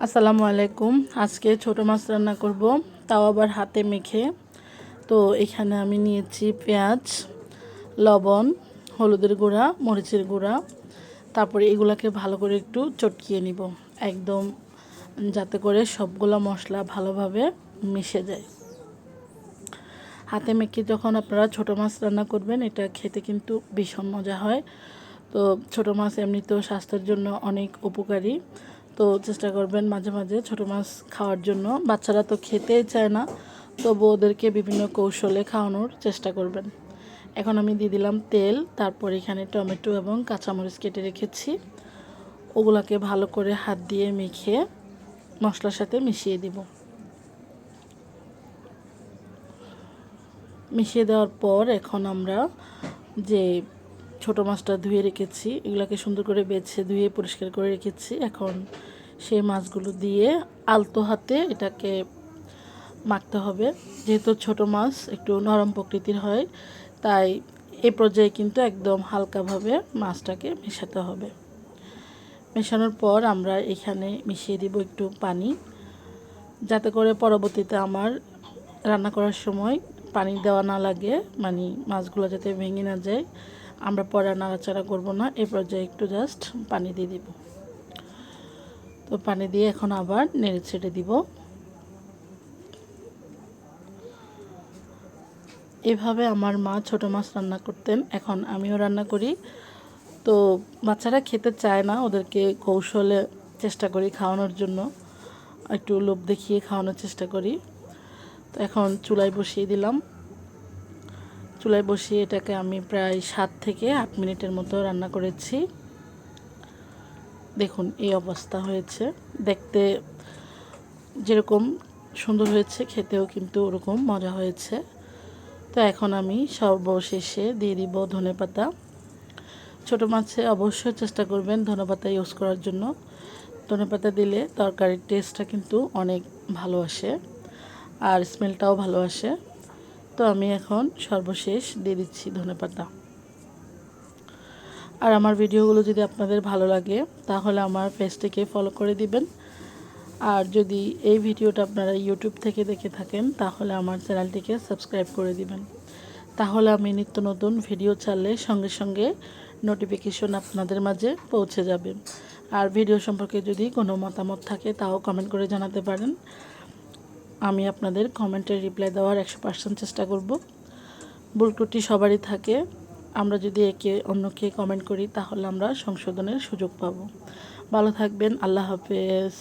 আসসালামু আলাইকুম। আজকে ছোট মাছ রান্না করব, তাও আবার হাতে মেখে। তো এখানে আমি নিয়েছি পেঁয়াজ, লবণ, হলুদের গুঁড়া, মরিচের গুঁড়া। তারপরে এগুলাকে ভালো করে একটু চটকিয়ে নিব, একদম যাতে করে সবগুলো মশলা ভালোভাবে মিশে যায়। হাতে মেখে যখন আপনারা ছোট মাছ রান্না করবেন, এটা খেতে কিন্তু ভীষণ মজা হয়। তো ছোট মাছ এমনিতেও স্বাস্থ্যের জন্য অনেক উপকারী। তো চেষ্টা করবেন মাঝে মাঝে ছোটো মাছ খাওয়ার জন্য। বাচ্চারা তো খেতেই চায় না তবু ওদেরকে বিভিন্ন কৌশলে খাওয়ানোর চেষ্টা করবেন। এখন আমি দিয়ে দিলাম তেল, তারপর এখানে টমেটো এবং কাঁচামরিচ কেটে রেখেছি। ওগুলাকে ভালো করে হাত দিয়ে মেখে মশলার সাথে মিশিয়ে দিব। মিশিয়ে দেওয়ার পর এখন আমরা যে ছোট মাছটা ধুয়ে রেখেছি, এগুলোকে সুন্দর করে বেছে ধুয়ে পরিষ্কার করে রেখেছি। এখন সেই মাছগুলো দিয়ে আলতো হাতে এটাকে মাখতে হবে। যেহেতু ছোট মাছ, একটু নরম প্রকৃতির হয়, তাই এ পর্যায়ে কিন্তু একদম হালকাভাবে মাছটাকে মেশাতে হবে। মেশানোর পর আমরা এখানে মিশিয়ে দিব একটু পানি, যাতে করে পরবর্তীতে আমার রান্না করার সময় পানি দেওয়া না লাগে মানে মাছগুলো যাতে ভেঙে না যায়। আমরা পরে নাড়াচাড়া করব না, এ পর্যায়ে একটু জাস্ট পানি দিয়ে দিব। তো পানি দিয়ে এখন আবার নেড়ে ছেড়ে দিব। এভাবে আমার মা ছোট মাছ রান্না করতেন, এখন আমিও রান্না করি। তো বাচ্চারা খেতে চায় না, ওদেরকে কৌশলে চেষ্টা করি খাওয়ানোর জন্য। একটু লোভ দেখিয়ে খাওয়ানোর চেষ্টা করি। তো এখন চুলায় বসিয়ে দিলাম। চুলায় বসিয়ে এটাকে আমি প্রায় সাত থেকে আট মিনিটের মতো রান্না করেছি। দেখুন, এই অবস্থা হয়েছে। দেখতে যেরকম সুন্দর হয়েছে, খেতেও কিন্তু ওরকম মজা হয়েছে। তো এখন আমি সর্বশেষে দিয়ে দিব ধনে পাতা। ছোটো মাছে অবশ্যই চেষ্টা করবেন ধনে পাতা ইউজ করার জন্য। ধনে পাতা দিলে তরকারির টেস্টটা কিন্তু অনেক ভালো আসে, আর স্মেলটাও ভালো আসে। তো আমি এখন সর্বশেষ দিয়ে দিচ্ছি ধনে পাতা। আর আমার ভিডিওগুলো যদি আপনাদের ভালো লাগে, তাহলে আমার পেজটিকে ফলো করে দিবেন। আর যদি এই ভিডিওটা আপনারা ইউটিউব থেকে দেখে থাকেন, তাহলে আমার চ্যানেলটিকে সাবস্ক্রাইব করে দিবেন। তাহলে আমি নিত্য নতুন ভিডিও ছাড়লে সঙ্গে সঙ্গে নোটিফিকেশন আপনাদের মাঝে পৌঁছে যাবে। আর ভিডিও সম্পর্কে যদি কোনো মতামত থাকে, তাও কমেন্ট করে জানাতে পারেন। আমি আপনাদের কমেন্টের রিপ্লাই দেওয়ার একশো পার্সেন্ট চেষ্টা করব। ভুল ত্রুটি সবারই থাকে। আমরা যদি একে অন্যকে কমেন্ট করি, তাহলে আমরা সংশোধনের সুযোগ পাব। ভালো থাকবেন, আল্লাহ হাফেজ।